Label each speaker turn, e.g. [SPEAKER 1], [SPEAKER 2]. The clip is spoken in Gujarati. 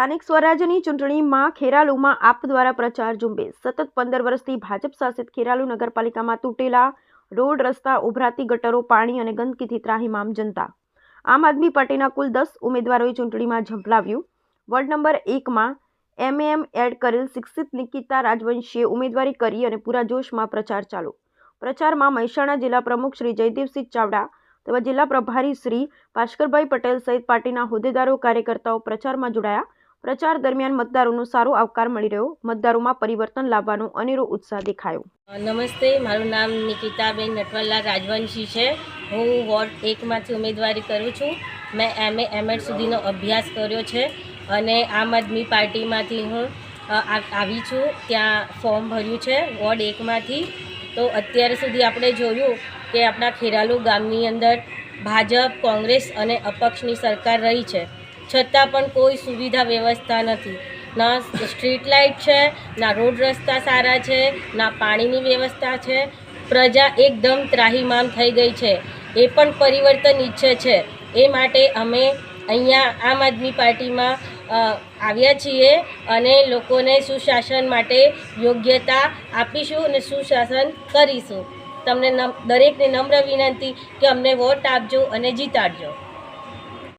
[SPEAKER 1] સ્થાનિક સ્વરાજ્યની ચૂંટણીમાં ખેરાલુમાં આપ દ્વારા પ્રચાર ઝુંબેશ. સતત પંદર વર્ષથી ભાજપ શાસિત ખેરાલુ નગરપાલિકામાં તૂટેલા રોડ રસ્તા, ઉભરાતી ગટરો, પાણી અને ગંદકીથી ત્રાહિમામ જનતા. આમ આદમી પાર્ટીના કુલ દસ ઉમેદવારોએ ચૂંટણીમાં ઝંપલાવ્યું. વોર્ડ નંબર એકમાં એમએમ એડ કરેલ શિક્ષિત નિકિતા રાજવંશીએ ઉમેદવારી કરી અને પૂરા જોશમાં પ્રચાર ચાલુ. પ્રચારમાં મહેસાણા જિલ્લા પ્રમુખ શ્રી જયદેવસિંહ ચાવડા તેમજ જિલ્લા પ્રભારી શ્રી ભાસ્કરભાઈ પટેલ સહિત પાર્ટીના હોદ્દેદારો, કાર્યકર્તાઓ પ્રચારમાં જોડાયા. પ્રચાર દરમિયાન મતદારોનો સારો આવકાર મળી રહ્યો. મતદારોમાં પરિવર્તન લાવવાનો અનેરો ઉત્સાહ દેખાયો.
[SPEAKER 2] નમસ્તે, મારું નામ નિકિતાબેન નટવરલાલ રાજવંશી છે. હું વોર્ડ એકમાંથી ઉમેદવારી કરું છું. મેં એમએ, એમએડ સુધીનો અભ્યાસ કર્યો છે અને આમ આદમી પાર્ટીમાંથી હું આવી છું. ત્યાં ફોર્મ ભર્યું છે વોર્ડ એકમાંથી. તો અત્યાર સુધી આપણે જોયું કે આપણા ખેરાલુ ગામની અંદર ભાજપ, કોંગ્રેસ અને અપક્ષની સરકાર રહી છે. છતાં પણ કોઈ સુવિધા વ્યવસ્થા નથી. ના સ્ટ્રીટ લાઇટ છે, ના રોડ રસ્તા સારા છે, ના પાણીની વ્યવસ્થા છે. પ્રજા એકદમ ત્રાહીમામ થઈ ગઈ છે. એ પણ પરિવર્તન ઈચ્છે છે. એ માટે અમે અહીંયા આમ આદમી પાર્ટીમાં આવ્યા છીએ અને લોકોને સુશાસન માટે યોગ્યતા આપીશું અને સુશાસન કરીશું. તમને દરેકને નમ્ર વિનંતી કે અમને વોટ આપજો અને જીતાડજો.